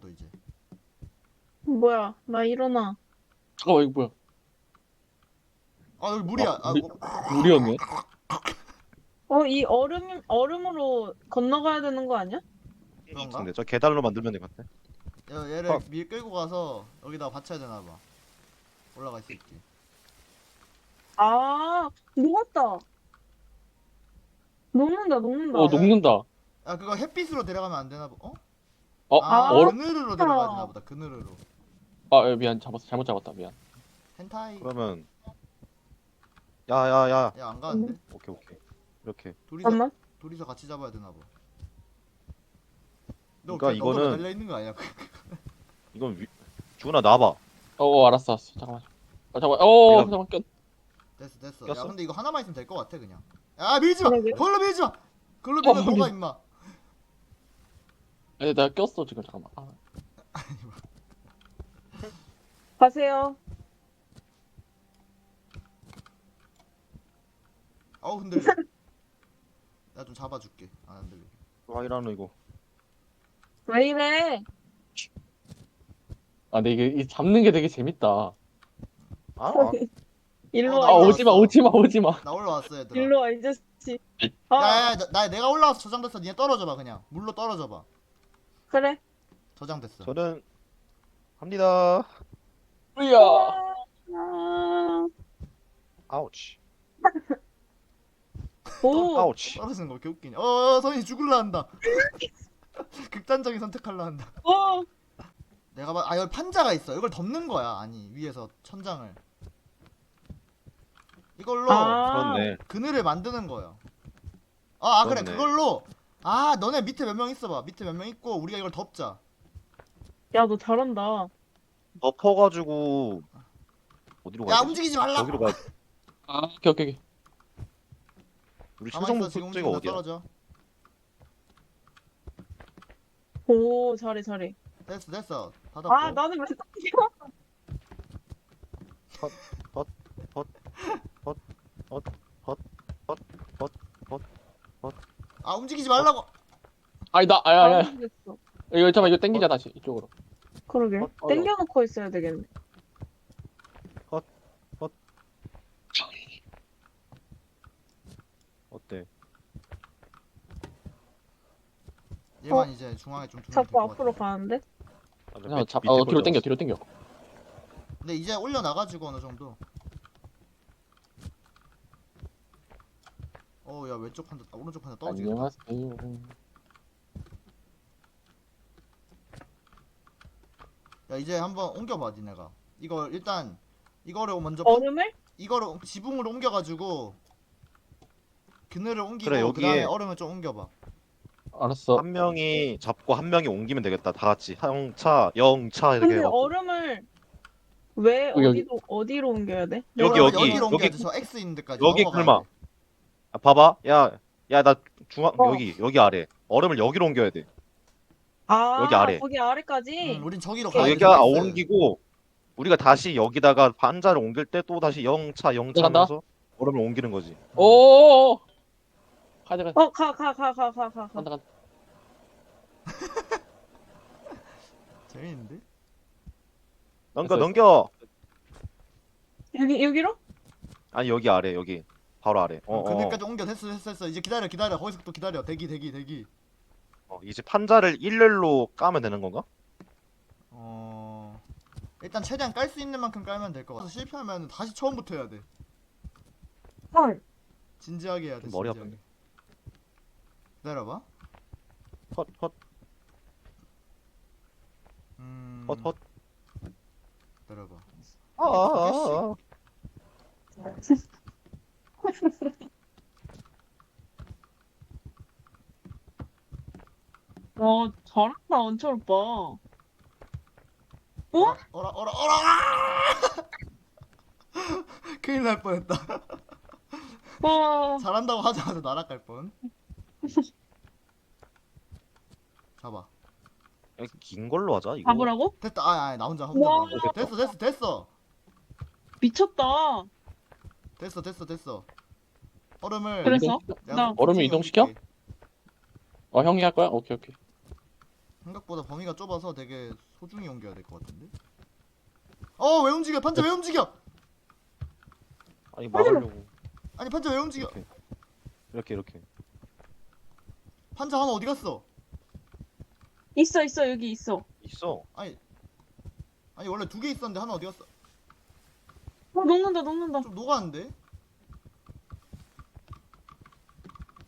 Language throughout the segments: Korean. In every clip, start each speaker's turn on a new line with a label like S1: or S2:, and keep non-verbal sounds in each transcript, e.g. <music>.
S1: 나도 이제.
S2: 뭐야, 나 일어나.
S3: 잠깐만 이거 뭐야?
S1: 아 여기 물이야.
S3: 아,
S1: 아,
S3: 물-
S1: 뭐-
S3: 물이었네.
S2: 어, 이 얼음, 얼음으로 건너가야 되는 거 아니야?
S1: 그런가?
S4: 근데 저 계단으로 만들면 될 것 같아.
S1: 야, 얘를
S4: 어.
S1: 밀 끌고 가서 여기다가 받쳐야 되나 봐. 올라갈 수 있게.
S2: 아, 녹았다. 녹는다, 녹는다.
S3: 어 녹는다.
S1: 아 그거 햇빛으로 데려가면 안 되나 보. 어?
S3: 어?
S1: 아,
S3: 얼음?
S1: 그늘으로 데려가야 되나 보다. 그늘으로.
S3: 아 야, 미안 잡았어 잘못 잡았다 미안.
S1: 헨타이.
S4: 그러면 야야야.
S1: 야 안 가는데?
S4: 오케이 오케이. 이렇게.
S1: 둘이서
S2: 잠깐만.
S1: 둘이서 같이 잡아야 되나 봐. 너
S4: 그러니까
S1: 그냥 너도
S4: 이거는-
S1: 달려 있는 거 아니야?
S4: 이건 위... 주은아 나와봐.
S3: 어, 어 알았어 알았어 잠깐만. 아 잠깐. 어
S4: 내가-
S3: 잠깐 꼈.
S1: 됐어 됐어. 야
S4: 꼈어?
S1: 근데 이거 하나만 있으면 될것 같아 그냥. 야 밀지 마.
S2: 그러게.
S1: 걸로 밀지 마. 걸로
S3: 어,
S1: 밀면 뭐가
S3: 밀-
S1: 임마.
S3: 에 내가 꼈어 지금 잠깐만. 아,
S2: 가세요.
S1: 어우 흔들려. <laughs> 나 좀 잡아줄게. 안 흔들려.
S4: 와이라노 이거.
S2: 왜 이래?
S3: 아 근데 이게 이 잡는 게 되게 재밌다.
S4: 아, <laughs> 아.
S2: 일로
S1: 어,
S2: 와.
S1: 아나
S3: 오지마. 오지마 오지마.
S1: 나 올라왔어 얘들아.
S2: 일로 와, 이 자식. 아,
S1: 야야 나, 나 내가 올라와서 저장됐어. 니네 떨어져봐 그냥. 물로 떨어져봐.
S2: 그래.
S1: 저장됐어.
S4: 저는 합니다.
S3: 으야.
S2: 아,
S4: 아우치.
S2: 오,
S4: 아우치.
S1: 떨어지는 거 왜 이렇게 웃기냐. 어, 어 선이 죽을라 한다. <laughs> 극단적인 선택할라 한다.
S2: 오.
S1: 내가 봐, 아 여기 판자가 있어. 이걸 덮는 거야. 아니 위에서 천장을. 이걸로
S2: 아,
S4: 그렇네.
S1: 그늘을 만드는 거야. 아, 아 그래
S4: 그렇네.
S1: 그걸로. 아 너네 밑에 몇 명 있어봐. 밑에 몇 명 있고 우리가 이걸 덮자.
S2: 야, 너 잘한다.
S4: 덮어가지고 어디로 가야
S1: 야
S4: 되지?
S1: 움직이지 말라.
S4: 여기로 가.
S3: 아 오케이 오케이. 오케이.
S4: 우리
S1: 가만
S4: 최종
S1: 있어 지금
S4: 목적지가
S1: 움직이면
S4: 어디야?
S1: 떨어져.
S2: 오, 잘해, 잘해.
S1: 됐어 됐어. 닫았고.
S2: 아, 나는 왜 닦여?
S1: 아 움직이지 말라고.
S3: 아니 나 아야
S2: 됐어.
S3: 이거 잠깐 이거 땡기자 다시 이쪽으로.
S2: 그러게.
S4: 어, 어.
S2: 땡겨놓고 있어야 되겠네.
S4: 어때?
S1: 얘만 이제 중앙에 좀 두면
S2: 어? 자꾸
S1: 될것
S2: 앞으로
S1: 같아.
S2: 가는데?
S4: 아,
S3: 그냥
S4: 밑-
S3: 잡.
S4: 밑에 어걸
S3: 뒤로 땡겨. 뒤로 땡겨.
S1: 근데 이제 올려 나가지고 어느 정도. 어야 왼쪽 판자 아, 오른쪽 판자 떨어지겠다.
S3: 안녕하세요.
S1: 야 이제 한번 옮겨봐 니네가. 이거 일단 이거를 먼저 파-
S2: 얼음을?
S1: 이거를 지붕으로 옮겨가지고 그늘을 옮기고
S4: 그래,
S1: 그
S4: 여기에-
S1: 다음에 얼음을 좀 옮겨봐.
S3: 알았어.
S4: 한 명이 잡고 한 명이 옮기면 되겠다. 다 같이 영차, 영차 이렇게
S2: 근데
S4: 해갖고.
S2: 얼음을 왜
S3: 여기, 여기.
S2: 어디로 어디로 옮겨야 돼?
S4: 여기, 여기,
S1: 옮겨야
S4: 여기.
S1: 돼. 저 X 있는 데까지.
S4: 여기
S1: 넘어가야.
S4: 아, 봐봐. 야, 야, 나 중앙
S2: 어.
S4: 여기 여기 아래. 얼음을 여기로 옮겨야 돼.
S2: 아,
S4: 여기 아래.
S2: 거기 아래까지.
S1: 응, 우린 저기로
S2: 어,
S1: 가야 돼.
S4: 여기가
S1: X.
S4: 옮기고 우리가 다시 여기다가 반자를 옮길 때 또 다시 영차, 영차
S3: 들어간다?
S4: 하면서 얼음을 옮기는 거지.
S3: 오. 가자 가자.
S2: 어, 가, 가, 가, 가, 가, 가, 가.
S3: 간다 간다. <laughs>
S1: 재밌는데?
S4: 넘겨,
S3: 됐어,
S4: 넘겨.
S2: 여기 여기로?
S4: 아니 여기 아래, 여기 바로 아래. 어, 어,
S1: 그늘까지 옮겨 됐어 됐어 됐어. 이제 기다려 기다려. 거기서 또 기다려. 대기 대기 대기.
S4: 어. 이제 판자를 일렬로 까면 되는 건가?
S1: 어 일단 최대한 깔 수 있는 만큼 깔면 될 것 같아. 실패하면 다시 처음부터 해야 돼.
S2: 헐.
S1: 진지하게 해야 돼.
S4: 머리
S1: 진지하게.
S4: 아프네.
S1: 기다려봐.
S4: 헛, 헛,
S1: 음.
S4: 헛, 헛.
S1: 기다려봐.
S4: 아, 아, 아, 아.
S2: 어, 잘한다, 원철 오빠.
S1: 어라 어라 어라 어라. <laughs> 큰일 날 뻔했다.
S2: 와,
S1: 잘한다고 하자마자 날아갈 뻔. 잡아.
S4: 야, 긴 걸로 하자 이거.
S2: 잡으라고?
S1: 됐다. 아, 아, 나 혼자 혼자.
S2: 와.
S1: 됐어, 됐어, 됐어.
S2: 미쳤다.
S1: 됐어, 됐어, 됐어. 얼음을
S2: 그래서?
S1: 내가 나좀
S3: 얼음을 이동시켜?
S1: 해줄게.
S3: 어 형이 할 거야? 오케이 오케이.
S1: 생각보다 범위가 좁아서 되게 소중히 옮겨야 될 것 같은데. 어 왜 움직여? 판자 왜 움직여?
S4: 아니 막으려고
S1: 아니 판자 왜 움직여?
S4: 이렇게 이렇게
S1: 판자 하나 어디 갔어?
S2: 있어 있어 여기 있어.
S4: 있어
S1: 아니 아니 원래 두 개 있었는데 하나 어디 갔어?
S2: 어 녹는다 녹는다.
S1: 좀 녹았는데?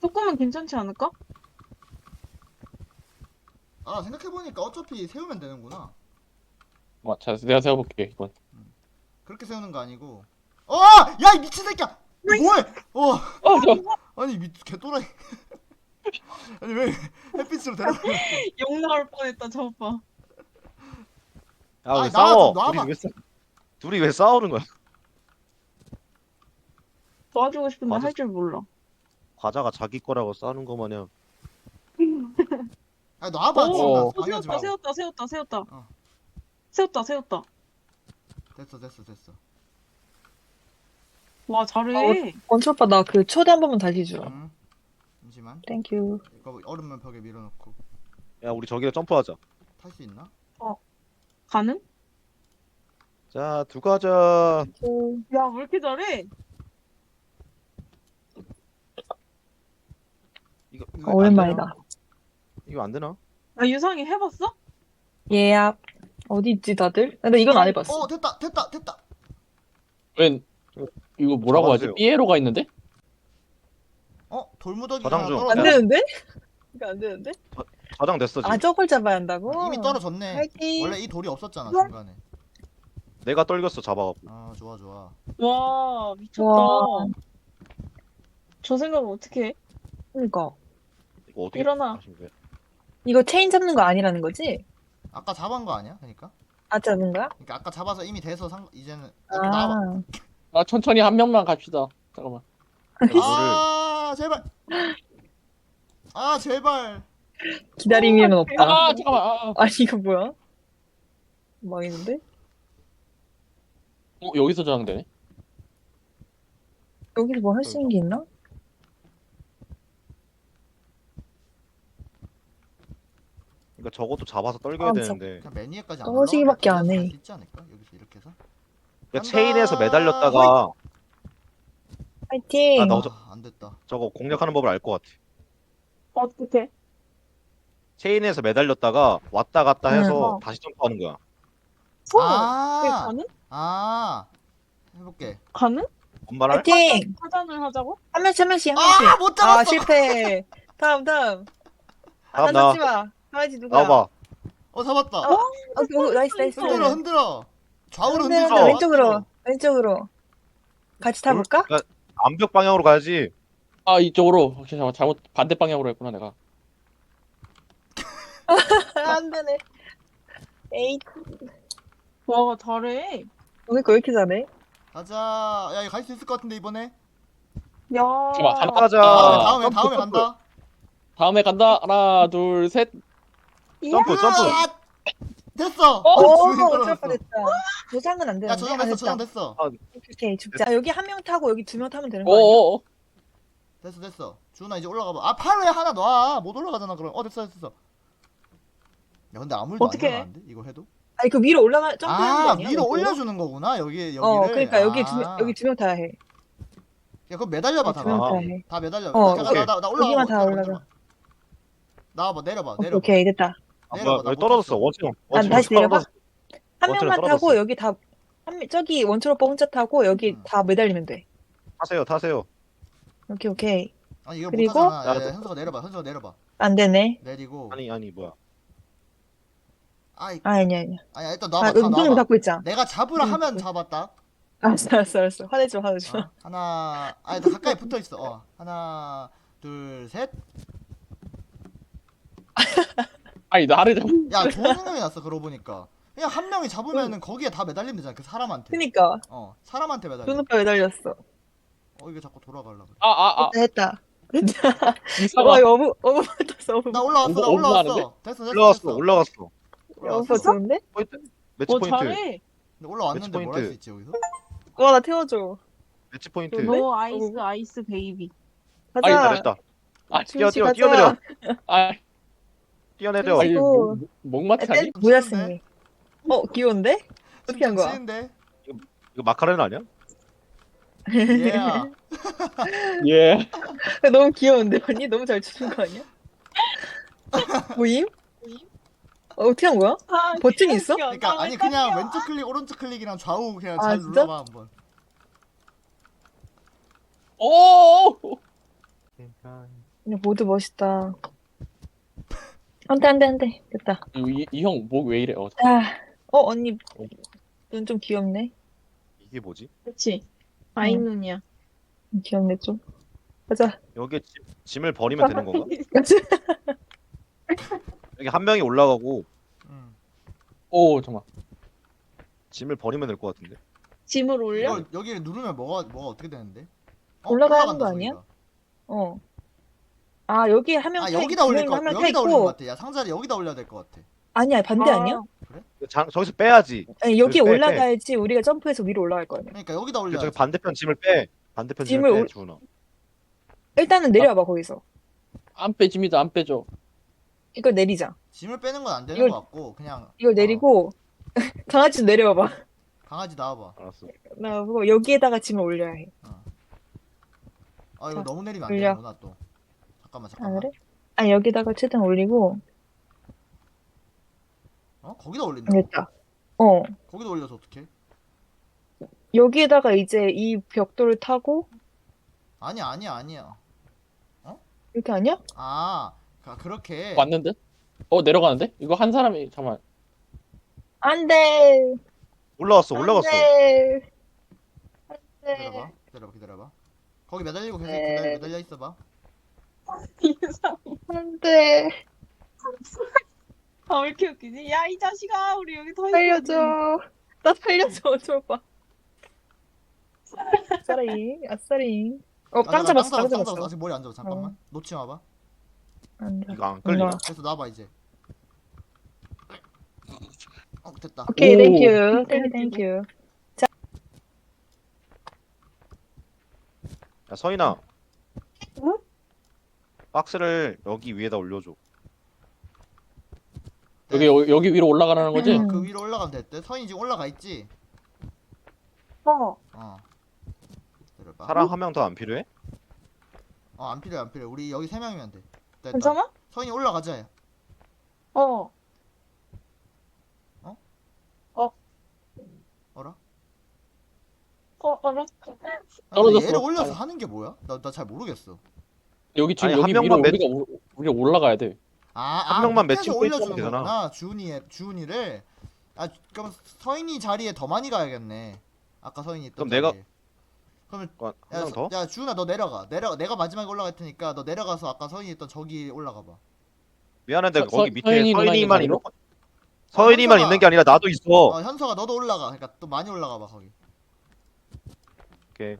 S2: 조금은 괜찮지 않을까?
S1: 아 생각해보니까 어차피 세우면 되는구나.
S3: 뭐, 자, 내가 세워볼게 이번.
S1: 그렇게 세우는 거 아니고. 어! 야, 이 미친 새끼야! 뭐해? 어,
S3: 어, 저,
S1: 아니, 미, 개또라이. <laughs> 아니, 왜 햇빛으로 데려가? <laughs>
S2: 욕 나올 뻔했다 저 오빠.
S4: 야왜
S1: 아니,
S4: 싸워
S1: 나와, 좀 놔봐.
S4: 왜 싸... 둘이 왜 싸우는 거야
S2: 도와주고 싶은데
S4: 맞아.
S2: 할 줄 몰라.
S4: 과자가 자기 거라고 싸우는 거 마냥
S1: 아, 놔봐,
S2: 오,
S1: 지금 나
S3: 어,
S1: 방해하지
S2: 세웠다
S1: 마.
S2: 세웠다 세웠다 세웠다.
S1: 어.
S2: 세웠다 세웠다.
S1: 됐어, 됐어, 됐어.
S2: 와 잘해.
S5: 원초 오빠 나 그 초대 한 번만 다시 주라.
S1: 응. 잠시만.
S5: 땡큐.
S1: 이거 얼음면 벽에 밀어놓고
S4: 야 우리 저기를 점프하자
S1: 탈 수 있나?
S2: 가능?
S4: 자 두고 하자.
S2: 야 왜 이렇게 잘해?
S4: 이거
S1: 이거
S5: 어, 오랜만이다.
S4: 이거 안 되나
S2: 나 유상이 해봤어?
S5: 예압. 어디 있지 다들? 근데 이건 안 해봤어.
S1: 어, 됐다, 됐다, 됐다.
S3: 웬 이거 뭐라고 하지?
S4: 잡아주세요.
S3: 삐에로가 있는데?
S1: 어, 돌무더기
S4: 저장
S1: 하나
S4: 좀.
S1: 떨어져.
S5: 안 되는데? 이거 안 되는데?
S4: 저장 됐어 지금
S5: 아 저걸 잡아야 한다고?
S1: 이미 떨어졌네.
S5: 화이팅.
S1: 원래 이 돌이 없었잖아, 중간에.
S4: 내가 떨겼어 잡아갖고
S1: 아, 좋아, 좋아.
S2: 와 미쳤다.
S5: 와.
S2: 저 생각을 어떻게 해?
S5: 그러니까
S4: 이거 어떻게
S2: 일어나.
S4: 하신 거야?
S5: 이거 체인 잡는 거 아니라는 거지?
S1: 아까 잡은 거 아니야? 그러니까?
S5: 아 잡는 거야?
S1: 그러니까 아까 잡아서 이미 돼서 상 이제는 이렇게 나와봐.
S5: 아.
S3: 아 천천히 한 명만 갑시다. 잠깐만.
S1: 아, 제발. 아, 제발.
S5: 기다림이면 없다.
S3: 아 잠깐만. 아,
S5: 아니 이거 뭐야? 망했는데?
S3: 어, 여기서 저장되네.
S5: 여기서 뭐 할 수 있는 게 있나?
S4: 그러니까 저것도 잡아서 떨겨야
S5: 아,
S4: 되는데
S1: 그냥 맨 위에까지 안
S5: 떨어지기밖에
S1: 올라가면
S5: 안 해.
S1: 있지 않을까? 여기서 이렇게 해서.
S4: 그러니까. 체인에서 매달렸다가
S5: 화이팅.
S4: 아, 나 어저-
S1: 아, 안 됐다.
S4: 저거 공략하는 법을 알 것 같아
S2: 어떻게?
S4: 체인에서 매달렸다가 왔다 갔다 해서
S2: 응.
S4: 다시 점프하는 거야
S2: 어,
S1: 아,
S2: 가능?
S1: 아, 해볼게.
S2: 가능?
S4: 뭔 말할?
S5: 화이팅.
S2: 화장을 하자고?
S5: 한 명씩 한 명씩 한 명씩.
S1: 아, 못 잡았어.
S5: 아 실패. 다음 다음.
S4: 다음
S5: 안
S4: 나.
S5: 잡지 마. 가야지 누가?
S4: 나와봐
S1: 어, 잡았다.
S5: 어? 오, 오, 나이스 나이스.
S1: 흔들어, 흔들어. 좌우로
S5: 흔들어,
S1: 흔들어.
S5: 왼쪽으로 왼쪽으로. 같이 타볼까?
S4: 그러니까 암벽 방향으로 가야지
S3: 아 이쪽으로. 혹시 잠깐 잘못 반대 방향으로 했구나 내가. <laughs>
S5: 안 되네. 에이,
S2: 와 잘해.
S5: 오늘 거왜 이렇게 잘해?
S1: 가자. 야, 이거 갈 수 있을 것 같은데 이번에.
S2: 야.
S3: 잠깐만, 한-
S4: 가자
S1: 다음에, 다음에, 다음에. 간다.
S3: 다음에 간다. 하나 둘 셋.
S4: 점프 점프
S1: 아, 됐어.
S5: 오,
S1: 주인이
S5: 어쩔
S1: 떨어졌어.
S5: 뻔했다. 저장은 안 되는데.
S1: 야, 저장 됐어, 저장 됐어.
S5: 오케이, 죽자. 여기 한 명 타고 여기 두 명 타면 되는 거 아니야?
S3: 어어.
S1: 됐어, 됐어. 주은아 이제 올라가 봐. 아, 팔에 하나 놔. 못 올라가잖아, 그럼. 어, 됐어, 됐어. 야, 근데 아무 일도 안
S2: 어떡해?
S1: 일어나는데? 이거 해도?
S5: 아니 그 위로 올라가 점프하는 거
S1: 아,
S5: 아니야?
S1: 위로? 올려주는 거구나, 여기, 여기를.
S5: 어, 그러니까 여기
S1: 아.
S5: 두 명, 여기 두 명 타야 해.
S1: 야, 그럼 매달려봐, 다.
S5: 두명
S4: 아.
S5: 타야 해.
S1: 다 매달려.
S5: 어,
S1: 잠깐, 나, 나, 나 올라가.
S5: 여기만 다 올라가.
S1: 나와봐, 내려봐, 내려봐.
S5: 오케이 됐다.
S4: 아,
S1: 내려봐,
S4: 뭐야
S1: 나왜못
S4: 떨어졌어
S1: 탔어.
S4: 원치형
S5: 난
S4: 원치형
S5: 다시 내려봐.
S4: 떨어졌어.
S5: 한 명만
S4: 떨어졌어.
S5: 타고 여기 다 한, 명- 저기 원초로 오빠 혼자 타고 여기
S1: 음.
S5: 다 매달리면 돼.
S4: 타세요 타세요
S5: 오케이, 오케이.
S1: 아니, 이거
S5: 그리고?
S1: 못 하잖아. 야,
S4: 야,
S1: 야, 현수가 내려봐, 현수가 내려봐.
S5: 안 되네.
S1: 내리고.
S4: 아니 아니 뭐야
S1: 아이,
S5: 아, 아니야, 아니야.
S1: 아니, 일단
S5: 아,
S1: 놔봐,
S5: 여기
S1: 다 놔봐.
S5: 닫고 있자.
S1: 내가 잡으라
S5: 응,
S1: 하면
S5: 응.
S1: 잡았다.
S5: 알았어, 알았어, 알았어. 화내지 마, 화내지 마.
S1: 어, 하나, 아니, 나 가까이 붙어 있어. 어, 하나, 둘, 셋. <laughs>
S3: 아니 나를 잡.
S1: 야, 좋은 생각이 났어. 그러고 보니까. 그냥 한 명이 잡으면은 거기에 다 매달리면 되잖아. 그 사람한테.
S5: 그니까.
S1: 어, 사람한테 매달려.
S5: 눈 오빠 매달렸어.
S1: 어, 이게 자꾸 돌아가려 그래.
S3: 아아 아.
S5: 됐다, 했다. 와,
S3: 이상아.
S5: 이거 어부, 어부 붙었어.
S1: 나 올라왔어, 나 올라왔어. 됐어, 됐어,
S4: 올라갔어
S1: 됐어.
S4: 올라갔어
S5: 어부 좋은데?
S4: 포인트 매치
S2: 어
S4: 포인트
S2: 잘해.
S1: 근데 올라왔는데 뭘 할수
S4: 포인트.
S1: 있지 여기서?
S5: 와, 나 태워줘.
S4: 매치 포인트?
S2: 너 아이스 아이스 베이비.
S3: 아이,
S5: 가자.
S4: 잘했다
S3: 아
S4: 뛰어 뛰어
S5: 가자.
S4: 뛰어내려
S3: 아.
S4: 뛰어내려.
S3: 아니 목- 목마트
S5: 아,
S3: 아니?
S5: 댄 모자쓰네. 어 귀여운데? 어떻게 한 거야?
S1: 치는데?
S4: 이거 마카레는 아니야?
S1: 얘야.
S3: 예. <laughs>
S5: 너무 귀여운데 언니 너무 잘 추는 거 아니야? 모임? 어, 어떻게 한 거야?
S2: 아,
S5: 버튼이 있어?
S2: 귀여워.
S1: 그러니까
S2: 아,
S1: 아니. 그냥 왼쪽 클릭 오른쪽 클릭이랑 좌우 그냥
S5: 아,
S1: 잘
S5: 진짜?
S1: 눌러봐 한번.
S3: 오.
S5: 그냥 모두 멋있다. 안돼 안돼 안돼 됐다.
S3: 이 형 목 왜 이래? 어,
S5: 아, 어 언니 눈 좀 귀엽네.
S4: 이게 뭐지?
S2: 그치. 아이
S5: 응.
S2: 눈이야.
S5: 음, 귀엽네 좀. 가자.
S4: 여기에 짐, 짐을 버리면 되는 건가? <laughs>
S5: 가자.
S4: 여기 한 명이 올라가고
S1: 음.
S3: 오 잠깐.
S4: 짐을 버리면 될 것 같은데.
S2: 짐을 올려?
S1: 이거 여기 누르면 뭐가 뭐가 어떻게 되는데? 어,
S5: 올라가는
S1: 올라간다,
S5: 거 아니야?
S1: 저기가.
S5: 어. 아 여기 한명
S1: 아 여기다 올릴 거
S5: 한명 타
S1: 여기다 올릴 것
S5: 있고
S1: 같아. 야 상자를 여기다 올려야 될 것 같아.
S5: 아니야 반대
S2: 아.
S5: 아니야?
S4: 장, 저기서 빼야지.
S5: 아니, 여기
S4: 빼, 빼.
S5: 올라가야지 우리가 점프해서 위로 올라갈 거 아니야.
S1: 그러니까 여기다 올려.
S4: 저기 반대편 짐을 빼. 반대편 짐을,
S5: 짐을
S4: 빼,
S5: 올-
S4: 주은아.
S5: 일단은 내려와봐 거기서.
S3: 안 빼집니다. 안 빼죠.
S5: 이걸 내리자.
S1: 짐을 빼는 건 안 되는
S5: 이걸-
S1: 것 같고 그냥
S5: 이걸 내리고 <laughs> 강아지 내려와봐.
S1: 어, 강아지 나와봐.
S4: 알았어.
S5: 나보고 여기에다가 짐을 올려야 해.
S1: 아 이거
S5: 자,
S1: 너무 내리면 안
S5: 올려.
S1: 되는구나 또. 잠깐만
S5: 아
S1: 잠깐만.
S5: 그래? 아니 여기다가 최대한 올리고
S1: 어 거기다 올린다.
S5: 됐다. 어
S1: 거기다 올려서 어떡해?
S5: 여기에다가 이제 이 벽돌을 타고
S1: 아니야 아니야 아니야.
S5: 이렇게 아니야?
S1: 아 그- 그렇게.
S3: 왔는데? 어 내려가는데? 이거 한 사람이 잠깐.
S5: 안돼.
S4: 올라왔어. 올라갔어.
S5: 안돼.
S1: 기다려봐 기다려봐 기다려봐. 거기 매달리고 계속
S5: 네.
S1: 매달려, 매달려 있어봐.
S2: 이상.
S5: 안돼.
S2: 아, 왜 이렇게 웃기지? 야, 이 자식아, 우리 여기 더
S5: 살려줘. 나 살려줘. 줘봐. 아싸리. 아싸리. 어, 땅 잡았어.
S1: 땅땅
S5: 잡았어.
S1: 아직 머리 안 잡아. 잠깐만. 놓지 마봐.
S5: 안돼.
S4: 이거 안 끌리나?
S5: 올라와.
S1: 그래서 놔봐 이제. 어 됐다.
S5: 오케이,
S3: 오.
S5: 땡큐. 땡큐, 땡큐.
S4: 야, 서인아.
S2: 응?
S4: 박스를 여기 위에다 올려줘.
S3: 여기 여기, 여기 위로 올라가라는 거지?
S5: 음.
S1: 그 위로 올라가면 됐대. 서인이 지금 올라가 있지.
S2: 어.
S1: 어.
S2: 음?
S4: 사람 한 명 더 안 필요해?
S1: 어 안 필요해 안 필요해. 우리 여기 세 명이면 돼. 됐다.
S2: 괜찮아?
S1: 서인이 올라가자.
S2: 어.
S1: 어라?
S2: 어, 알았어.
S1: 아,
S3: 떨어졌어.
S1: 근데 얘를 올려서. 하는 게 뭐야? 나 나 잘 모르겠어.
S3: 여기 지금
S4: 아니, 한
S3: 여기 위로
S4: 명만 매-
S3: 우리가 올- 우리가 올라가야 돼.
S1: 아,
S4: 한
S1: 아,
S4: 명만
S1: 밑에서
S4: 매칭
S1: 올려주는
S4: 포인트하면 되잖아.
S1: 거구나. 주은이 주은이를. 아 그럼 서인이 자리에 더 많이 가야겠네. 아까 서인이 있던
S4: 그럼 내가-
S1: 자리에. 그러면
S4: 한
S1: 야,
S4: 명 더?
S1: 야 주은아 너 내려가. 내려 내가 마지막에 올라갈 테니까 너 내려가서 아까 서인이 있던 저기 올라가 봐.
S4: 미안한데
S3: 서-
S4: 거기
S3: 서-
S4: 밑에
S3: 서인이 누나 있는
S4: 서인이만? 있는 거. 서인이만
S1: 현서가-
S4: 있는 게 아니라 나도 있어.
S1: 어, 현서가 너도 올라가. 그러니까 또 많이 올라가 봐 거기.
S4: 오케이.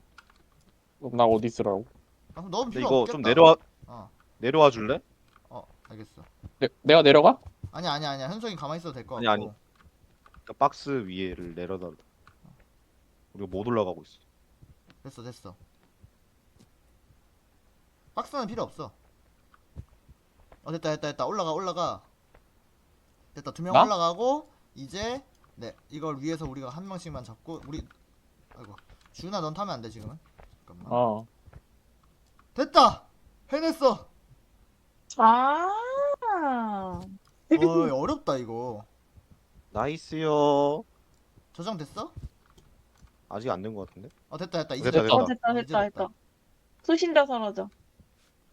S3: 그럼 나 어디 있으라고?
S1: 아, 그럼 너무
S4: 근데
S1: 필요
S4: 이거
S1: 없겠다.
S4: 좀 내려와
S1: 어,
S4: 내려와 줄래?
S1: 어, 알겠어.
S3: 내, 내가 내려가?
S1: 아니 아니 아니야. 현석이 가만히 있어도 될거
S4: 아니,
S1: 같고.
S4: 아니. 그러니까 박스 위에를 내려다. 우리가 못 올라가고 있어.
S1: 됐어 됐어. 박스는 필요 없어. 어 됐다 됐다 됐다 올라가 올라가. 됐다 두 명
S3: 나?
S1: 올라가고 이제 네 이걸 위에서 우리가 한 명씩만 잡고 우리 아이고 주은아 넌 타면 안 돼 지금은. 잠깐만.
S3: 어.
S1: 됐다 해냈어.
S2: 아.
S1: 어 어렵다 이거.
S4: 나이스요.
S1: 저장 됐어?
S4: 아직 안 된 것 같은데?
S1: 어 됐다 됐다 이제
S4: 됐다,
S1: 됐다.
S2: 어, 됐다,
S1: 이제
S2: 됐다,
S1: 됐다.
S2: 됐다. 수신자 사라져.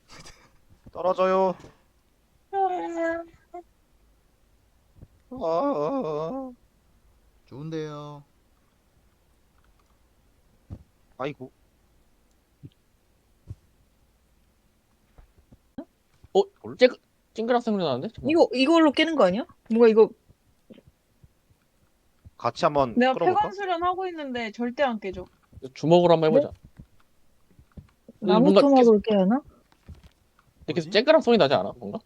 S2: <laughs>
S4: 떨어져요. 아, 아, 아.
S1: 좋은데요.
S4: 아이고.
S3: 쨍 찡그랑 소리 나는데? 잠깐만.
S5: 이거 이걸로 깨는 거 아니야? 뭔가 이거
S4: 같이 한번
S2: 내가
S4: 끌어볼까?
S2: 폐관 수련 하고 있는데 절대 안 깨져.
S3: 주먹으로 한번 해보자.
S5: 나무
S3: 뭔가
S5: 토막으로 깨야 하나?
S3: 이렇게
S1: 뭐지?
S3: 쨍그랑 소리 나지 않아? 뭔가?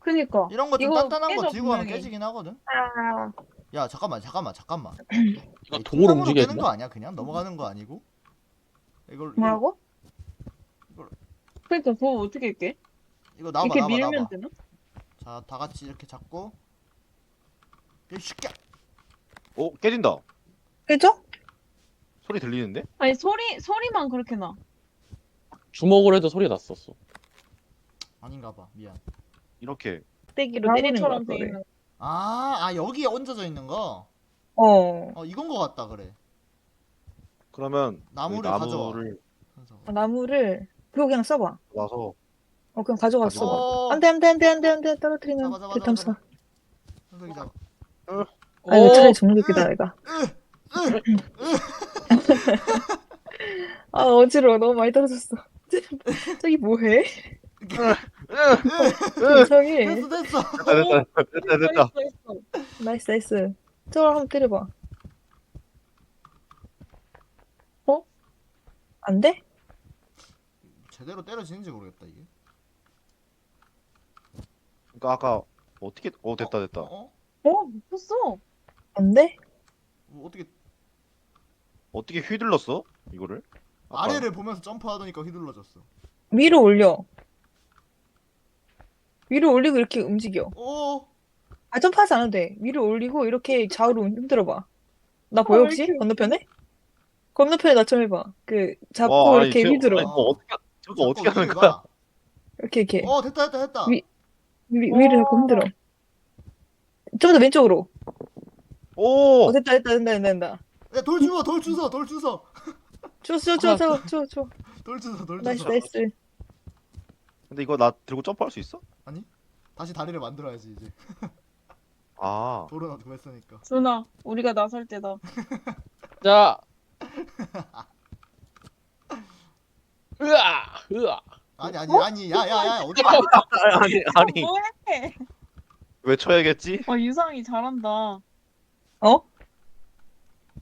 S2: 그니까.
S1: 이런 거 좀
S2: 이거
S1: 단단한 거
S2: 깨져,
S1: 들고 가면
S2: 분명히.
S1: 깨지긴 하거든.
S5: 아,
S1: 야 잠깐만 잠깐만 잠깐만. <clears throat>
S3: 이거
S1: 이
S3: 동으로
S1: 통나무로
S3: 움직여야
S1: 깨는
S3: 되나?
S1: 거 아니야? 그냥 넘어가는 거 아니고? 이걸
S2: 뭐라고?
S1: 이걸-
S2: 그러니까 그거 어떻게 깨?
S1: 이거 나봐
S2: 이렇게
S1: 나봐
S2: 밀면
S1: 나봐.
S2: 되나?
S1: 자, 다 같이 이렇게 잡고. 이 쉽게.
S4: 어 깨진다.
S5: 깨져?
S4: 소리 들리는데?
S2: 아니 소리 소리만 그렇게 나.
S3: 주먹으로 해도 소리가 났었어.
S1: 아닌가 봐. 미안.
S4: 이렇게
S5: 떼기로 때리는 거야
S2: 나무처럼 돼
S5: 그거를.
S2: 있는.
S1: 아, 아 여기에 얹어져 있는 거.
S5: 어
S1: 어, 이건 거 같다 그래.
S4: 그러면
S1: 나무를
S4: 그
S1: 가져와.
S4: 나무를.
S5: 어, 나무를 그거 그냥 써봐
S4: 와서
S5: 어 그냥. 써봐
S1: 어,
S5: 안돼 안돼 안돼 안돼 안돼. 떨어뜨리면
S1: 잡아, 잡아,
S5: 대탐사.
S1: 현석이 잡아.
S5: 아 이거
S3: 어,
S5: 차라리 죽는 게 낫다 얘가 아 어지러워. 너무 많이 떨어졌어. <laughs> 저기 뭐해? 이상해.
S1: 됐어, 됐어.
S4: 됐다 됐다.
S5: 나이스 나이스. 저걸 한번 때려봐. 어? 안 돼?
S1: 제대로 때려지는지 모르겠다 이게.
S4: 그러니까 아까 어떻게 어 됐다 됐다.
S1: 어?
S2: 어 미쳤어.
S5: 안 돼?
S1: 뭐 어떻게
S4: 어떻게 휘둘렀어 이거를? 아까.
S1: 아래를 보면서 점프하더니까 휘둘러졌어.
S5: 위로 올려 위로 올리고 이렇게 움직여
S1: 오,
S5: 아 점프하지 않아도 돼 위로 올리고 이렇게 좌우로 흔들어봐 나 보여
S2: 어,
S5: 혹시?
S2: 이렇게.
S5: 건너편에? 건너편에 나 좀 해봐 그 잡고
S4: 와, 아니,
S5: 이렇게
S4: 쟤- 아니, 뭐 어떻게 저거
S1: 자꾸
S4: 어떻게 하는 거야?
S1: 가.
S5: 이렇게 이렇게
S1: 어, 됐다, 됐다, 됐다.
S5: 위- 위, 위를 자꾸 흔들어 좀 더 왼쪽으로
S4: 오
S5: 어 됐다 됐다 된다 된다 된다
S1: 야, 돌 주워, 돌 주워, 돌 주워,
S5: 줘 줘 줘 줘 줘 줘
S1: 돌 주워, 돌
S5: 나이스
S1: 주워.
S5: 나이스
S4: 근데 이거 나 들고 점프할 수 있어?
S1: 다시 다리를 만들어야지 이제.
S4: 아
S1: 돌은 구했으니까.
S2: 준아 우리가 나설 때다.
S3: 자. <laughs> 으아, 으아.
S1: 아니, 아니, 아니, 야, 야, 야, 어디? <laughs>
S4: 아니 아니
S2: 뭐해?
S4: 외쳐야겠지?
S2: 어 유상이 잘한다.
S5: 어?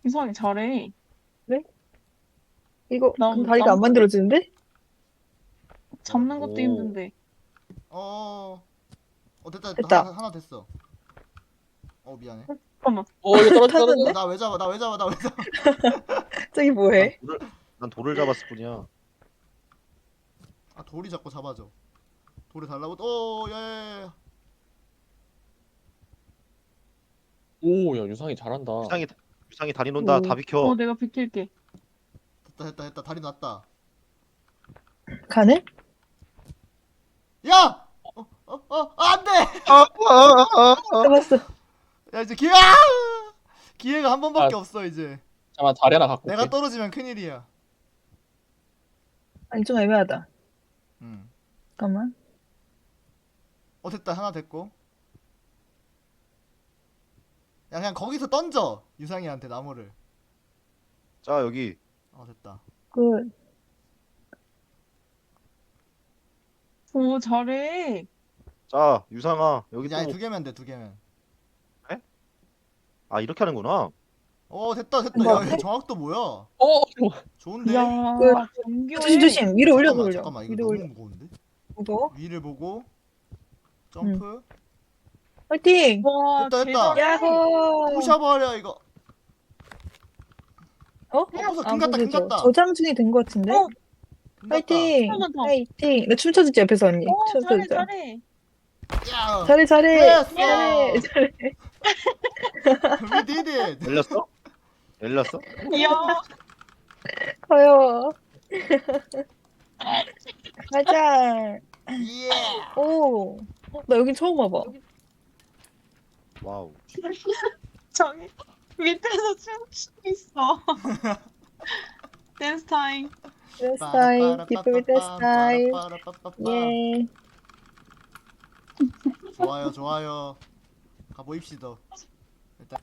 S2: 유상이 잘해.
S5: 이거
S2: 나-
S5: 그럼 다리가
S2: 나-
S5: 안 만들어지는데?
S2: 잡는 것도
S4: 오.
S2: 힘든데.
S1: 어, 어, 됐다,
S5: 됐다.
S1: 하나, 하나 됐어. 어, 미안해.
S3: 어, 이거 떨어져? 떨어져.
S1: 나왜 잡아, 나 왜 잡아, 나 왜 잡아. <laughs>
S5: 저기 뭐해?
S4: 난 돌을, 난 돌을 잡았을 뿐이야.
S1: 아, 돌이 자꾸 잡아줘. 돌을 달라고. 오, 예, 예. 예.
S3: 오, 야, 유상이 잘한다.
S4: 유상이 유상이 다리 논다.
S5: 오.
S4: 다 비켜.
S2: 어 내가 비킬게.
S1: 됐다, 됐다, 됐다. 다리 놨다.
S5: 가는?
S1: 야! 어, 어, 어, 안 돼!
S4: 아, 아, 아, 아.
S5: 잡았어
S1: 야, 이제 기회, 아! 기회가 한 번밖에
S3: 아.
S1: 없어, 이제.
S3: 잠깐만, 다리 하나 갖고
S1: 내가
S3: 올게.
S1: 떨어지면 큰일이야.
S5: 아니 좀 애매하다
S1: 음.
S5: 잠깐만
S1: 어, 됐다. 하나 됐고. 야, 그냥 거기서 던져. 유상이한테 나무를.
S4: 자 여기
S1: 어, 됐다.
S5: 그
S2: 오 잘해.
S4: 자 유상아 여기 또.
S1: 두 개면 돼, 두 개면.
S4: 아 이렇게 하는구나.
S1: 어, 됐다, 됐다.
S5: 이거
S1: 야, 야, 정확도 뭐야?
S3: 어,
S1: 좋은데?
S2: 이야
S5: 그-
S2: 정교해.
S5: 조심 조심 위로
S1: 잠깐만,
S5: 올려
S1: 잠깐만. 이거
S5: 위로
S1: 너무
S5: 올려
S1: 무거운데?
S5: 무거워?
S1: 위를 보고 점프.
S5: 화이팅!
S2: 와
S1: 됐다, 됐다.
S2: 대단해.
S5: 야호!
S1: 부셔버려 이거.
S5: 어?
S1: 어, 금 같다, 금
S5: 부서져.
S1: 같다.
S5: 저장 중이 된 것 같은데?
S2: 어.
S5: 화이팅!
S2: 한번 더.
S5: 화이팅! 나 춤춰주지 옆에서 언니
S2: 어 잘해
S5: 춤춰주자
S2: 잘해.
S1: 야,
S5: 잘해 잘해
S1: 됐어.
S5: 잘해 잘해 <laughs>
S1: we did it.
S4: 열렸어? 열렸어?
S2: 이야
S5: 가요 <laughs> 가자
S1: 예.
S5: 오! 어, 나 여긴 처음 와봐
S4: 와우. <laughs>
S2: 저기 밑에서 춤추고 있어. 댄스 타임.
S5: 댄스 타임 기쁨의 댄스 타임 예
S1: 좋아요, 좋아요. 가보입시다.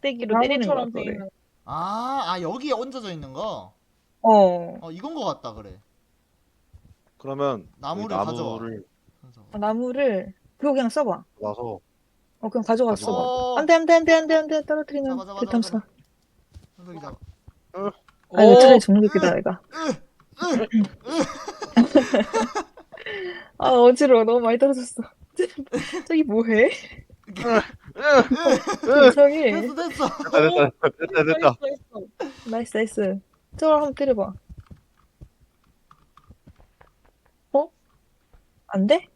S5: 떼기로 때리는 거야
S2: 있는.
S1: 아, 아 여기에 얹어져 있는 거.
S5: 어.
S1: 어, 이건 거 같다 그래.
S4: 그러면
S1: 나무를
S4: 그
S1: 가져와.
S4: 나무를
S5: 어, 나무를 그거 그냥 써봐.
S4: 와서
S5: 어 그냥 가져가 써봐.
S1: 어,
S5: 안돼 안돼 안돼 안돼 안돼. 떨어뜨리면
S1: 잡아, 잡아,
S5: 대탐사
S1: 현석이 잡아.
S5: 아 이거
S3: 어,
S5: 차라리 죽는 게 낫다 얘가 아 어지러워. 너무 많이 떨어졌어. <laughs> 저기 뭐해? 이상해
S1: 됐어, 됐어.
S4: 됐다 됐다 됐다 됐다.
S5: 나이스 나이스 저걸 한번 때려봐 어? 안 돼?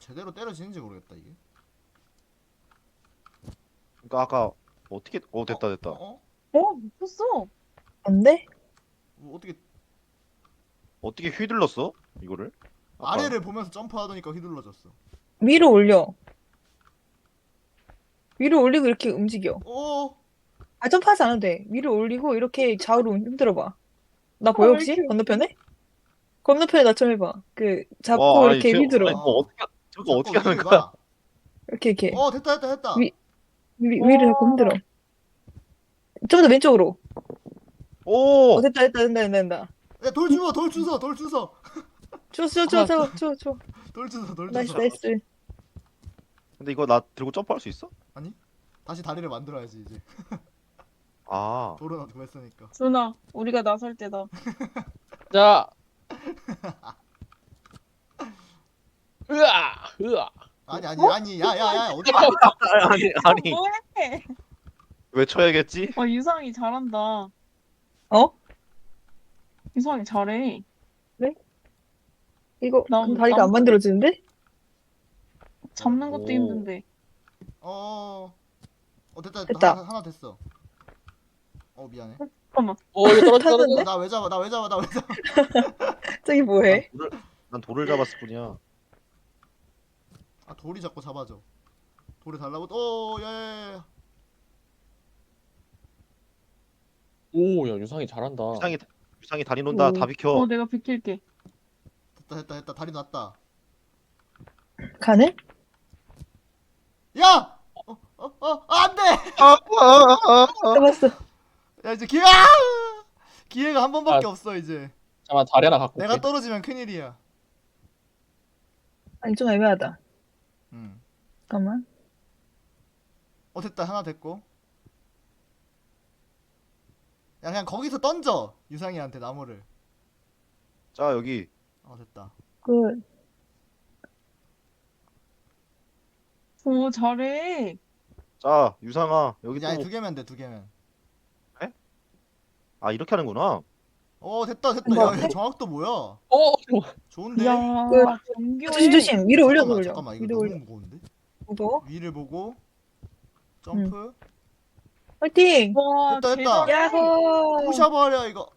S1: 제대로 때려지는지 모르겠다 이게.
S4: 그러니까 아까 어떻게 어 됐다 됐다.
S1: 어?
S2: 어 미쳤어.
S5: 안 돼?
S1: 뭐 어떻게
S4: 어떻게 휘둘렀어 이거를? 아까.
S1: 아래를 보면서 점프하더니까 휘둘러졌어.
S5: 위로 올려. 위로 올리고 이렇게 움직여.
S1: 오.
S5: 아, 점프하지 않아도 돼. 위로 올리고 이렇게 좌우로 흔들어봐. 나 보여
S2: 어,
S5: 혹시?
S2: 이렇게-
S5: 건너편에? 건너편에 나 좀 해봐. 그 잡고
S4: 와, 아니,
S5: 이렇게
S4: 쟤-
S5: 휘두르.
S4: 아니, 뭐 어떻게 저거 어떻게 하는 거야?
S1: 봐.
S5: 이렇게 이렇게
S1: 어 됐다 됐다 됐다.
S5: 위- 위, 위를
S2: 와.
S5: 흔들어. 좀 더 왼쪽으로.
S4: 오.
S5: 어, 됐다 됐다 된다 된다 된다.
S1: 야, 돌 주워 돌 주워 돌 주워
S5: 줘, 줘, 줘, 줘, 줘, 줘.
S1: 돌 주워 돌
S5: 나이스,
S1: 주워.
S5: 나이스.
S4: 근데 이거 나 들고 점프할 수 있어?
S1: 다시 다리를 만들어야지 이제.
S4: 아. <laughs>
S1: 돌은 구했으니까.
S2: 준아 우리가 나설 때다. <laughs>
S3: 자. 으아, 으아.
S1: 아니 아니 아니 야야야 어디
S4: 아니 아니
S2: 뭐해?
S4: 외쳐야겠지?
S2: 어 유상이 잘한다.
S5: 어?
S2: 유상이 잘해.
S5: 이거
S2: 나-
S5: 그럼 다리가
S2: 나-
S5: 안 만들어지는데?
S2: 잡는 것도
S4: 오.
S2: 힘든데.
S1: 어. 어 됐다
S5: 됐다.
S1: 하나, 하나 됐어. 어 미안해.
S2: 잠깐만.
S3: 오, 이거 떨어져, 떨어져.
S5: 탔는데?
S1: 나왜 잡아 나 왜 잡아 나 왜 잡아. <laughs>
S5: 저기 뭐해?
S4: 난 돌을, 난 돌을 잡았을 뿐이야.
S1: 아 돌이 자꾸 잡아줘. 돌이 달라고. 오 예.
S3: 오, 야, 유상이 잘한다.
S4: 유상이 유상이 다리 논다.
S5: 오.
S4: 다 비켜.
S2: 어 내가 비킬게.
S1: 됐다 됐다 됐다 다리 났다.
S5: 가는?
S1: 야. 어 어 어 안돼.
S4: 아, 아, 아, 아.
S5: 잡았어.
S1: 야 이제 기회. 기회가 한 번밖에
S3: 아.
S1: 없어 이제.
S3: 잠깐만, 다리 하나 갖고
S1: 내가
S3: 올게.
S1: 떨어지면 큰일이야.
S5: 아니 좀 애매하다.
S1: 음.
S5: 잠깐만.
S1: 어 됐다 하나 됐고. 야 그냥 거기서 던져 유상이한테 나무를.
S4: 자 여기
S1: 어 됐다.
S5: 굿.
S2: 오 잘해.
S4: 자 유상아 여기 또.
S1: 두 개면 돼 두 개면.
S4: 아 이렇게 하는구나.
S1: 어 됐다 됐다.
S5: 뭐,
S1: 야, 야 정확도 뭐야?
S3: 어,
S1: 좋은데.
S2: 이야
S5: 그-
S2: 정교해.
S5: 조심 조심. 위로 올려
S1: 잠깐만,
S5: 올려.
S1: 잠깐만 이거
S5: 위로
S1: 너무
S5: 올려.
S1: 무거운데?
S5: 무거워?
S1: 위를 보고 점프.
S5: 화이팅!
S2: 와
S1: 됐다, 됐다.
S2: 대단해.
S5: 야호!
S1: 부셔버려 이거.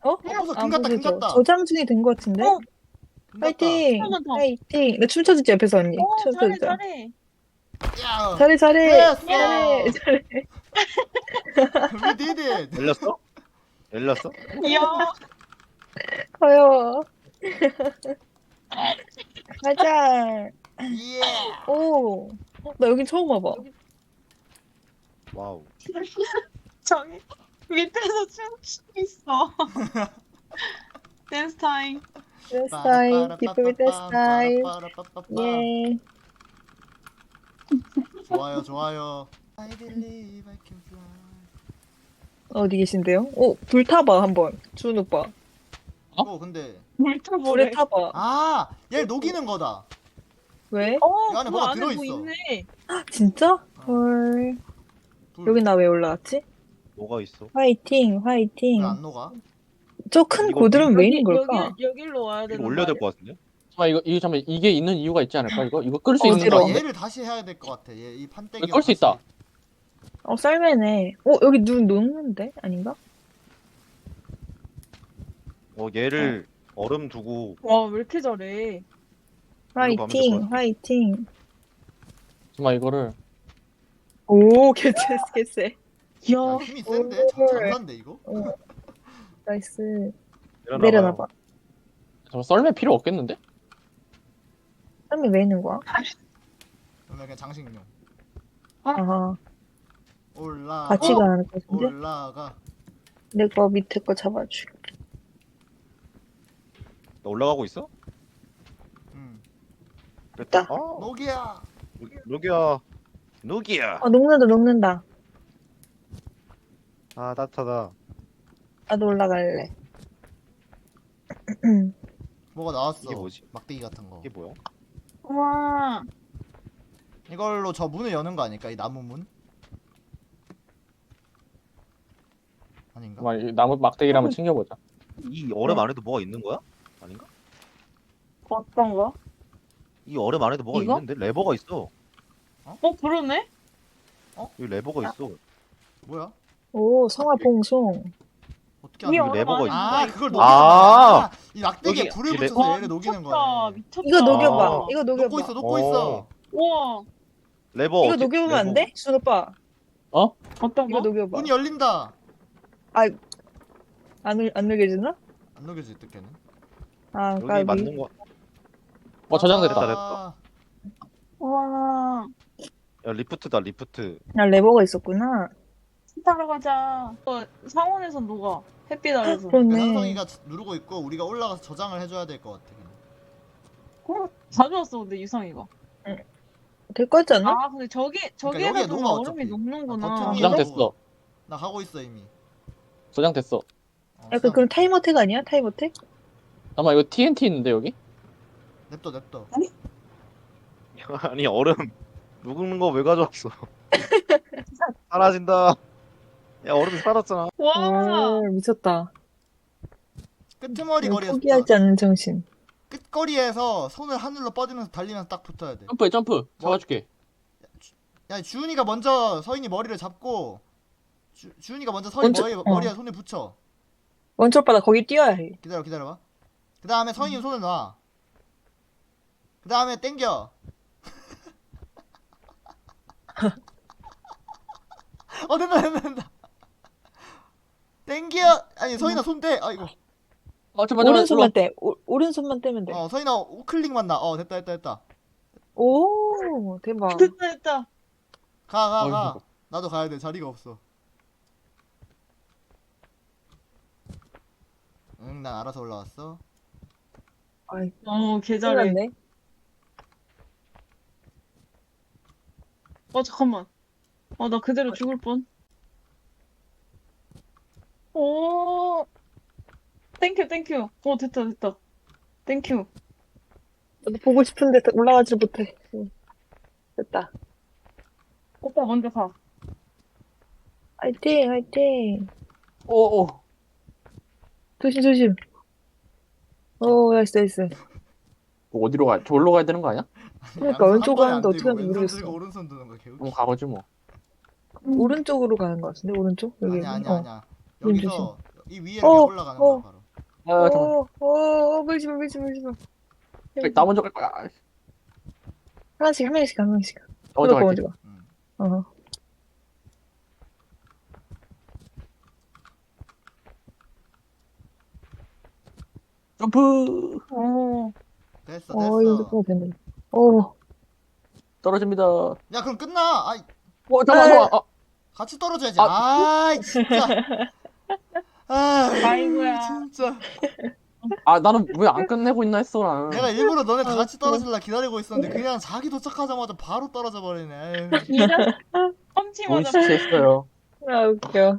S5: 어?
S1: 부서, 안금 같다, 금. 같다.
S5: 저장 중이 된 것 같은데?
S2: 어, 한번 더.
S5: 화이팅! 나 춤춰주지 옆에서 언니.
S2: 어 잘해
S5: 춤춰주자.
S2: 잘해.
S1: 야,
S5: 잘해 잘해.
S1: 됐어.
S5: 잘해 잘해.
S1: we did it.
S4: 열렸어? 열렸어?
S2: 이야
S5: 어려워. 가자.
S1: 예.
S5: 오. 어, 나 여긴 처음 와봐.
S4: 와우.
S2: 저기 밑에서 춤추고 있어. <laughs> 댄스 타임.
S5: 댄스 타임.
S1: 빠라빠라빠라빠라빠라빠라.
S5: 예.
S1: 좋아요, 좋아요. I believe I can fly.
S5: 어디 계신데요? 오, 불 타봐 한번. 주은 오빠.
S1: 어, 근데
S5: 불에
S2: 물타보래.
S5: 타봐.
S1: 아, 얘 녹이는 거다.
S5: 왜?
S2: 어,
S1: 이 안에
S2: 그
S1: 뭐가 들어있어.
S2: 뭐 있네.
S5: 진짜? 헐.
S1: 둘.
S5: 여기 나 왜 올라왔지?
S4: 뭐가 있어?
S5: 화이팅, 화이팅.
S1: 왜안 녹아?
S5: 저 큰
S4: 이거
S5: 고들은 왜 있는 걸까?
S2: 여기 여기로 와야 되는
S4: 이거 올려야 될거것 같은데?
S3: 잠깐만, 이거, 이거 잠깐만, 이게 있는 이유가 있지 않을까, 이거? 이거 끌수
S5: 어,
S3: 있는
S5: 어지러워.
S3: 거
S1: 아,
S3: 같은데?
S1: 얘를 다시 해야 될 것 같아. 얘 이 판때기.
S3: 끌수 있다.
S5: 어, 썰매네. 어, 여기 눈 녹는데? 아닌가?
S4: 어 얘를 얼음 두고
S2: 와, 왜 이렇게 잘해?
S4: 가면 될
S5: 화이팅. 화이팅.
S3: 잠깐만, 이거를.
S5: 오, 개쎄, 개쎄.
S2: 이야,
S1: 야, 힘이 센데? 장- 장난데 이거?
S5: 나이스.
S4: 내려놔봐요.
S5: 내려놔봐.
S3: 잠깐 썰매 필요 없겠는데?
S5: 썰매 왜 있는 거야?
S1: 그러면 그냥 장식용.
S5: 아하.
S1: 올라.
S5: 같이 가는 거 같은데?
S1: 올라가.
S5: 내거 밑에 거 잡아줘.
S4: 나 올라가고 있어?
S1: 음.
S4: 됐다. 아,
S1: 녹이야.
S4: 누기야. 누기야.
S5: 어, 녹는다, 녹는다.
S4: 아 따뜻하다.
S5: 나도 올라갈래. <clears throat>
S1: 뭐가 나왔어?
S4: 이게 뭐지?
S1: 막대기 같은 거.
S4: 이게 뭐야?
S2: 와,
S1: 이걸로 저 문을 여는 거 아닐까? 이 나무 문? 아닌가?
S3: 잠깐만, 이 나무 막대기를 한번 챙겨보자.
S4: 이 얼음 안에도 뭐가 있는 거야? 아닌가?
S2: 어떤 거?
S4: 이 얼음 안에도 뭐가
S2: 이거?
S4: 있는데 레버가 있어.
S2: 어 그러네?
S4: 여기 레버가 있어.
S1: 뭐야?
S5: 오 성화 봉송.
S1: 어떻게
S2: 이
S1: 하는
S2: 얼음
S4: 레버가 있어.
S1: 아 그걸
S2: 있어?
S1: 녹이는
S4: 아.
S1: 거야. 이 막대기에
S4: 여기
S1: 불을
S4: 이 레-
S1: 붙여서
S2: 와,
S1: 얘를 녹이는 거네.
S2: 미쳤다.
S5: 이거 녹여봐.
S4: 아.
S5: 이거 녹여봐.
S1: 있어, 녹고
S4: 어.
S1: 있어.
S2: 우와
S4: 레버.
S5: 이거
S4: 어떻게-
S5: 녹여보면 안. 돼? 준 오빠.
S2: 어떤
S5: 이거
S2: 거?
S5: 녹여봐.
S1: 문이 열린다.
S5: 안, 녹- 안 녹여지나?
S1: 안듯 걔는.
S5: 아,
S4: 여기
S5: 까비.
S4: 맞는 거.
S3: 어 저장됐다.
S1: 아,
S2: 우와
S4: 야 리프트다 리프트.
S5: 아, 레버가 있었구나.
S2: 타러 가자. 어, 상온에서 녹아. 햇빛 <gasps> 아래서.
S1: 그러니까. 상성이가 누르고 있고 우리가 올라가서 저장을 해줘야 될 것 같아.
S2: 어, 가져왔어 근데 유상이가.
S5: 될거 같지 않나?
S2: 아 근데 저기 저기에다
S1: 여기에 녹아,
S2: 얼음이
S1: 어차피.
S2: 녹는구나.
S1: 아, 버튼이-
S3: 저장 됐어.
S1: 나 가고 있어 이미.
S3: 저장됐어.
S1: 어,
S5: 약간
S1: 수영.
S5: 그럼 타이머택 아니야? 타이머택?
S3: 아마 이거 TNT 있는데 여기?
S1: 냅둬 냅둬. <laughs>
S4: 아니 얼음 녹는 거 왜 가져왔어? <laughs> 사라진다. 야 얼음이 사라졌잖아.
S2: 와.
S5: 오, 미쳤다.
S1: 끄트머리 거리에서
S5: 포기하지 않는 정신.
S1: 끝거리에서 손을 하늘로 뻗으면서 달리면서 딱 붙어야 돼.
S3: 점프해 점프. 잡아줄게.
S1: 야 주은이가 먼저 서인이 머리를 잡고 주, 주은이가 먼저 서인
S5: 먼저-
S1: 머리
S5: 어.
S1: 머리에 손을 붙여.
S5: 원초 오빠 나 거기 뛰어야 해.
S1: 기다려 기다려봐. 그 다음에 서인이 손을 놔. 그 다음에 땡겨. <laughs> <laughs> 어 된다 된다 된다. 땡겨. 아니 서인아 손 떼. 아이고.
S3: 어 잠깐만.
S5: 오른손만 떼. 오, 오른손만 떼면 돼.
S1: 어 서인아 우클릭만 나. 어 됐다 됐다 됐다.
S5: 오, 대박.
S2: 됐다 됐다.
S1: 가 가 가.
S3: 어이구.
S1: 나도 가야 돼. 자리가 없어. 응, 난 알아서 올라왔어.
S5: 아이,
S2: 어 개잘해.
S5: 큰일 났네.
S2: 어 잠깐만. 어 나 그대로 죽을 뻔. 오. 땡큐 땡큐. 어 됐다 됐다. 땡큐.
S5: 나도 보고 싶은데 올라가지 못해. 응. 됐다.
S2: 오빠 먼저 가.
S5: 화이팅, 화이팅.
S3: 오 오.
S5: 조심, 조심. 오, 나이스, 나이스.
S3: 어디로 가? 저기로 가야 되는 거 아니야?
S5: 그러니까 왼쪽 가는데
S1: 안
S5: 어떻게 하는지 모르겠어.
S1: 들고 오른손 드는 거 개웃기.
S3: 그럼 가보지 뭐.
S5: 오른쪽으로 가는 것 같은데, 오른쪽? 여기.
S1: 아니야 아니야
S5: 어.
S1: 아니야.
S5: 눈
S1: 여기서 이 위에
S5: 어,
S1: 올라가는
S5: 어.
S1: 거야 바로.
S3: 아 잠깐.
S5: 오, 오, 오, 밀지 마, 밀지 마, 밀지 마.
S3: 나 먼저 갈 거야.
S5: 하나씩, 한 명씩, 한 명씩.
S3: 나 먼저
S5: 그럴 거
S3: 갈게.
S5: 먼저 가.
S1: 응.
S5: 어.
S3: 점프.
S2: 오.
S1: 됐어
S5: 어, 이거
S1: 됐어.
S5: 또 된다. 오,
S3: 떨어집니다.
S1: 어야 그럼 끝나. 아이
S3: 잠깐만
S5: 에이.
S3: 잠깐만. 아,
S1: 같이 떨어져야지.
S3: 아.
S1: 아, 이 진짜. <laughs> 아,
S2: 아이고야.
S1: 진짜.
S3: 아 나는 왜 안 끝내고 있나 했어 나는.
S1: 내가 일부러 너네
S5: 아,
S1: 다 같이 떨어질라 기다리고 있었는데 그냥 자기 도착하자마자 바로 떨어져 버리네. 에휴.
S2: 이자.
S3: 시체 했어요.
S5: 아, 웃겨.